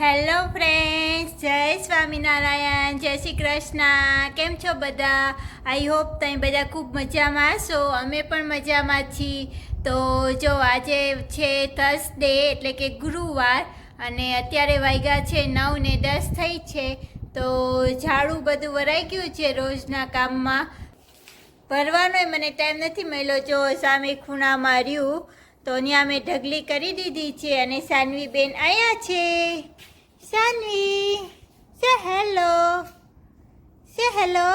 Hello friends જય સ્વામિનારાયણ. જય શ્રી કૃષ્ણ. કેમ છો બધા? આઈ હોપ તમે બધા ખૂબ મજામાં હશો. અમે પણ મજામાં છીએ. તો જો આજે છે થર્સડે એટલે કે ગુરુવાર, અને અત્યારે વાગ્યા છે નવ ને દસ થઈ છે. તો ઝાડું બધું વરાઈ ગયું છે રોજના કામમાં. ભરવાનોય મને ટાઈમ નથી મળ્યો. જો સામે ખૂણામાં રહ્યું, તો ત્યાં મેં ઢગલી કરી દીધી છે અને સાનવી બેન અહીંયા છે. સાનવી સે હેલો. સે હેલો.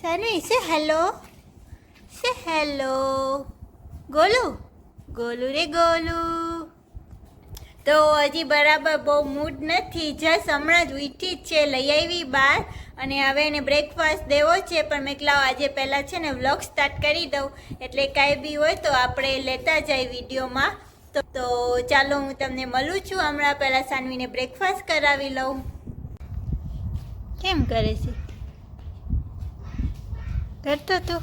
સાનવી સે હેલો. સે હેલો. ગોલુ? ગોલુ રે ગોલુ. તો હજી બરાબર બહુ મૂડ નથી. જસ હમણાં જ ઉઠી જ છે, લઈ આવી બહાર અને હવે એને બ્રેકફાસ્ટ દેવો છે, પણ મેં કલાવ આજે પહેલાં છે ને વ્લોગ સ્ટાર્ટ કરી દઉં. એટલે કાંઈ બી હોય તો આપણે લેતા જાય વિડીયોમાં. તો ચાલો હું તમને મળું છું. હમણાં પહેલાં સાનવીને બ્રેકફાસ્ટ કરાવી લઉં. કેમ કરે છે? કરતો તું.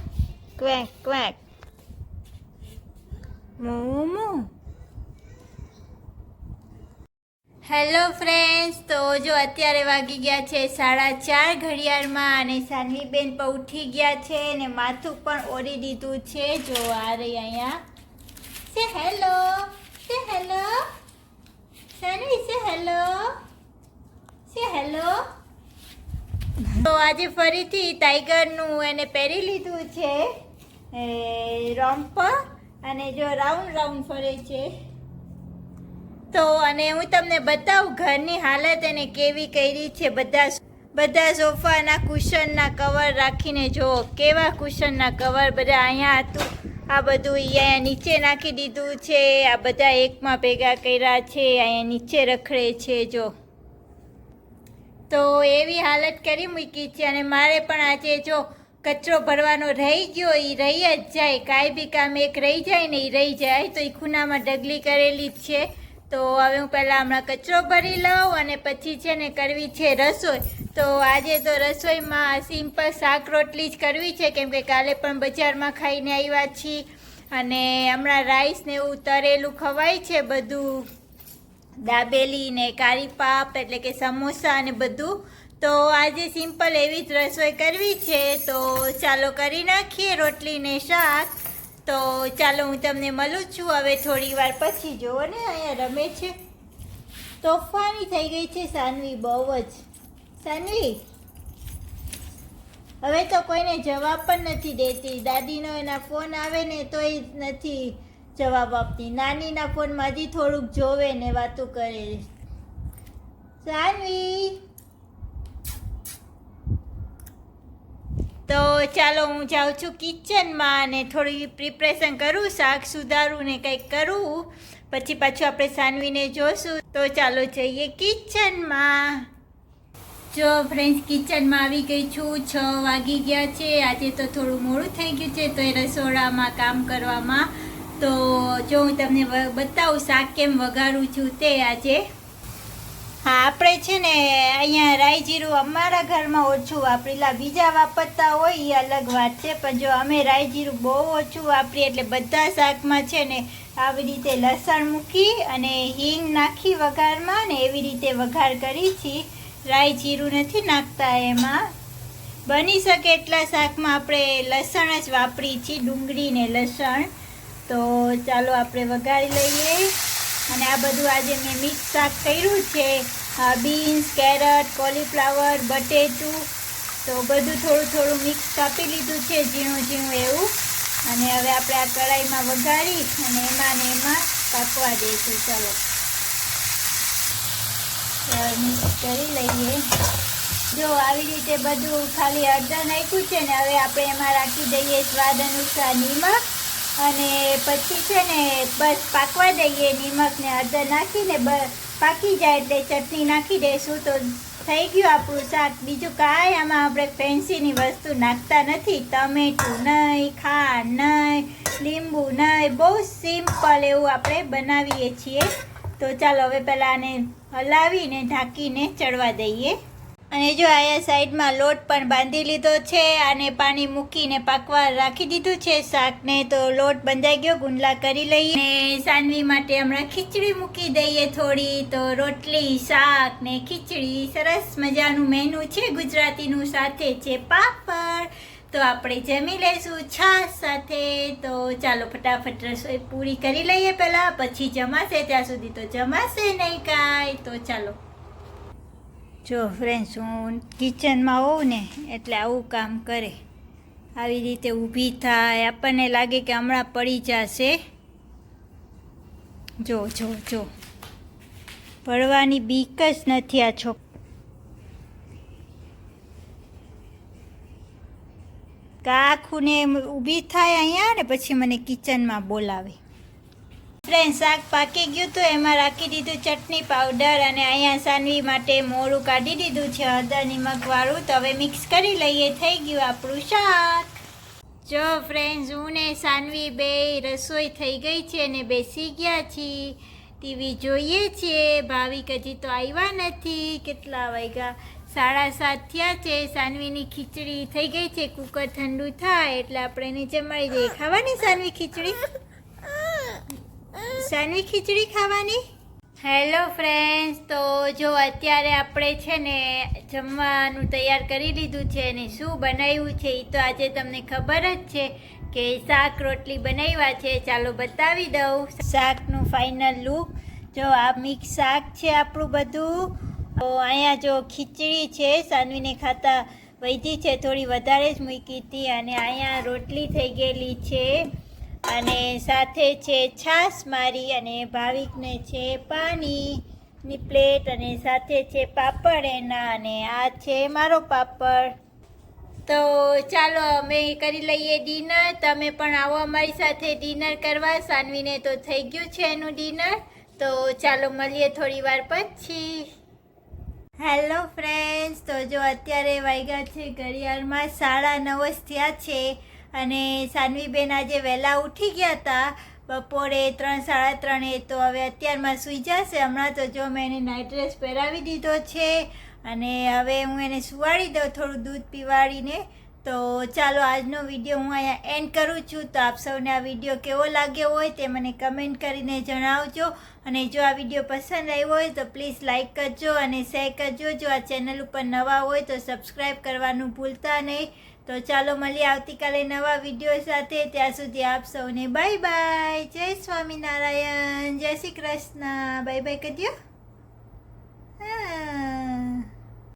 Quack quack. Momo hello friends તો જો અત્યારે વાગી ગયા છે સાડા ચાર ઘડિયાળમાં અને સાનવી બેન પણ ઉઠી ગયા છે અને માથું પણ ઓરી દીધું છે. જો આ રહી અહીંયા. હેલો સાનવી સે હેલો સે હેલો તો આજે ફરીથી ટાઈગરનું એને પહેરી લીધું છે. રોમ્પ અને જો રાઉન્ડ રાઉન્ડ ફરે છે. તો અને હું તમને બતાવું ઘરની હાલત એને કેવી કરી છે બધા બધા સોફાના કુશનના કવર રાખીને જુઓ કેવા કુશનના કવર બધા અહીંયા હતું. આ બધું અહીંયા નીચે નાખી દીધું છે. આ બધા એકમાં ભેગા કર્યા છે. અહીંયા નીચે રખડે છે, જો. તો એવી હાલત કરી મૂકી છે અને મારે પણ આજે જો કચરો ભરવાનો રહી ગયો એ રહી જ જાય. કાંઈ બી કામ એક રહી જાય ને એ રહી જાય. તો એ ખૂનામાં ઢગલી કરેલી છે. તો હવે હું પહેલાં હમણાં કચરો ભરી લઉં અને પછી છે ને કરવી છે રસોઈ. તો આજે તો રસોઈમાં સિમ્પલ શાક રોટલી જ કરવી છે, કેમ કે કાલે પણ બજારમાં ખાઈને આવ્યા છીએ. અને હમણાં રાઈસ ને એવું તરેલું ખવાય છે બધું. દાબેલી ને કારી પાપ એટલે કે સમોસા અને બધું. તો આજે સિમ્પલ એવી જ રસોઈ કરવી છે. તો ચાલો કરી નાખીએ રોટલી ને શાક. તો ચાલો હું તમને મળું છું. હવે થોડી વાર પછી જુઓ ને, અહીંયા રમે છે. તોફાની થઈ ગઈ છે સાનવી, બહુ જ. સાનવી, હવે તો કોઈને જવાબ પણ નથી દેતી. દાદીનો એના ફોન આવે ને તોય નથી જવાબ આપતી. નાનીના ફોનમાં હજી થોડુંક જોવે ને વાતું કરે. સાનવી! તો ચાલો હું જાઉં છું કિચનમાં અને થોડી પ્રિપરેશન કરું, શાક સુધારું ને કંઈક કરું. પછી પાછું આપણે સાનવીને જોશું. તો ચાલો જઈએ કિચનમાં. જો ફ્રેન્ડ્સ કિચનમાં આવી ગઈ છું. છ વાગી ગયા છે. આજે તો થોડું મોડું થઈ ગયું છે. તો એ રસોડામાં કામ કરવામાં તો જો હું તમને બતાવું શાક કેમ વઘારું છું તે આજે. હા, આપણે છે ને અહીંયા રાઈ જીરું અમારા ઘરમાં ઓછું વાપરેલા બીજા વાપરતા હોય એ અલગ વાત છે, પણ જો અમે રાઈ જીરું બહુ ઓછું વાપરીએ એટલે બધા શાકમાં છે ને આવી રીતે લસણ મૂકી અને હિંગ નાખી વઘારમાં ને એવી રીતે વઘાર કરી છીએ રાઈ જીરું નથી નાખતા એમાં. બની શકે એટલા શાકમાં આપણે લસણ જ વાપરી છીએ, ડુંગળી ને લસણ. તો ચાલો આપણે વઘારી લઈએ. અને આ બધું આજે મેં મિક્સ શાક કર્યું છે. બીન્સ કેરટ કોલીફ્લાવર બટેટું. તો બધું થોડું થોડું મિક્સ કાપી લીધું છે, ઝીણું ઝીણું એવું. અને હવે આપણે આ કઢાઈમાં વઘારી અને એમાં ને એમાં પાકવા દઈશું. ચાલો, મિક્સ કરી લઈએ. જો, આવી રીતે બધું ખાલી અડધા નાખ્યું છે ને, હવે આપણે એમાં રાખી દઈએ સ્વાદ અનુસાર નિમક. અને પછી છે ને બસ પાકવા દઈએ નિમકને હળદર નાખીને પાકી જાય એટલે ચટણી નાખી દઈશું તો થઈ ગયું આપણું શાક. બીજું કાંઈ આમાં આપણે ફેન્સીની વસ્તુ નાખતા નથી. ટમેટું નહીં, ખાંડ નહીં, લીંબુ નહીં. બહુ સિમ્પલ એવું આપણે બનાવીએ છીએ. તો ચાલો હવે પહેલાં આને હલાવીને ઢાંકીને ચડવા દઈએ. અને જો અહીંયા સાઈડમાં લોટ પણ બાંધી લીધો છે અને પાણી મૂકીને પાકવા રાખી દીધું છે શાકને, તો લોટ બંધાઈ ગયો, ગુંદલા કરી લઈએ. અને સાનવી માટે હમણાં ખીચડી મૂકી દઈએ થોડી, તો રોટલી, શાક ને ખીચડી, સરસ મજાનું મેનુ છે ગુજરાતીનું સાથે છે પાપડ. તો આપણે જમી લઈશું છાશ સાથે. તો ચાલો ફટાફટ રસોઈ પૂરી કરી લઈએ પહેલાં, પછી જમાશે, ત્યાં સુધી તો જમાશે નહીં કાંઈ. તો ચાલો. જો ફ્રેન્ડ્સ હું કિચનમાં હોઉં ને, એટલે આવું કામ કરે. આવી રીતે ઊભી થાય. આપણને લાગે કે હમણાં પડી જશે. જો જો જો. પડવાની બીક જ નથી આ છોક કાખુને ઊભી થાય અહીંયા ને પછી મને કિચનમાં બોલાવે. ફ્રેન્ડ શાક પાકી ગયું તો એમાં રાખી દીધું ચટણી પાવડર અને અહીંયા સાનવી માટે મોડું કાઢી દીધું છે હળદર નિમકવાળું તો હવે મિક્સ કરી લઈએ. થઈ ગયું આપણું શાક. જો ફ્રેન્ડ્સ, હું ને સાનવી બે રસોઈ થઈ ગઈ છે અને બેસી ગયા છીએ. ટીવી જોઈએ છીએ. ભાવિક હજી તો આવ્યા નથી. કેટલા વાગ્યા? સાડા સાત થયા છે. સાનવીની ખીચડી થઈ ગઈ છે. કુકર ઠંડુ થાય એટલે આપણે એને જમાડી દઈએ ખાવાની સાનવી ખીચડી? સાનવી ખીચડી ખાવાની? હેલો ફ્રેન્ડ્સ તો જો અત્યારે આપણે છે ને જમવાનું તૈયાર કરી લીધું છે અને શું બનાવ્યું છે એ તો આજે તમને ખબર જ છે કે શાક રોટલી બનાવ્યા છે. ચાલો બતાવી દઉં. શાકનું ફાઇનલ લુક જો આ મિક્સ શાક છે આપણું બધું. તો અહીંયા જો ખીચડી છે, સાનવીને ખાતા વૈધી છે, થોડી વધારે જ મૂકી હતી અને અહીંયા રોટલી થઈ ગયેલી છે. અને સાથે છે છાશ મારી અને ભાવિકને છે પાણીની પ્લેટ અને સાથે છે પાપડ એના અને આ છે મારો પાપડ. તો ચાલો અમે કરી લઈએ ડિનર. તમે પણ આવો અમારી સાથે ડિનર કરવા. સાનવીને તો થઈ ગયું છે એનું ડિનર. તો ચાલો મળીએ થોડી વાર પછી. હેલો ફ્રેન્ડ્સ તો જો અત્યારે વાગ્યા છે ઘડિયાળમાં સાડા નવ થયા છે. અને સાનવીબેન આજે વહેલા ઉઠી ગયા હતા. બપોરે ત્રણ, સાડા ત્રણે તો હવે અત્યારમાં સૂઈ જશે. હમણાં તો જો મેં એને નાઇટ ડ્રેસ પહેરાવી દીધો છે. અને હવે હું એને સુવાડી દઉં, થોડું દૂધ પીવાડીને. તો ચાલો આજનો વીડિયો હું અહીંયા એન્ડ કરું છું. તો આપ સૌને આ વીડિયો કેવો લાગ્યો હોય તે મને કમેન્ટ કરીને જણાવજો. અને જો આ વીડિયો પસંદ આવ્યો હોય તો પ્લીઝ લાઇક કરજો અને શેર કરજો. જો આ ચેનલ ઉપર નવા હોય તો સબસ્ક્રાઈબ કરવાનું ભૂલતા નહીં. તો ચાલો મળીએ આવતીકાલે નવા વીડિયો સાથે. ત્યાં સુધી આપ સૌને બાય બાય જય સ્વામિનારાયણ. જય શ્રી કૃષ્ણ. બાય બાય કરજો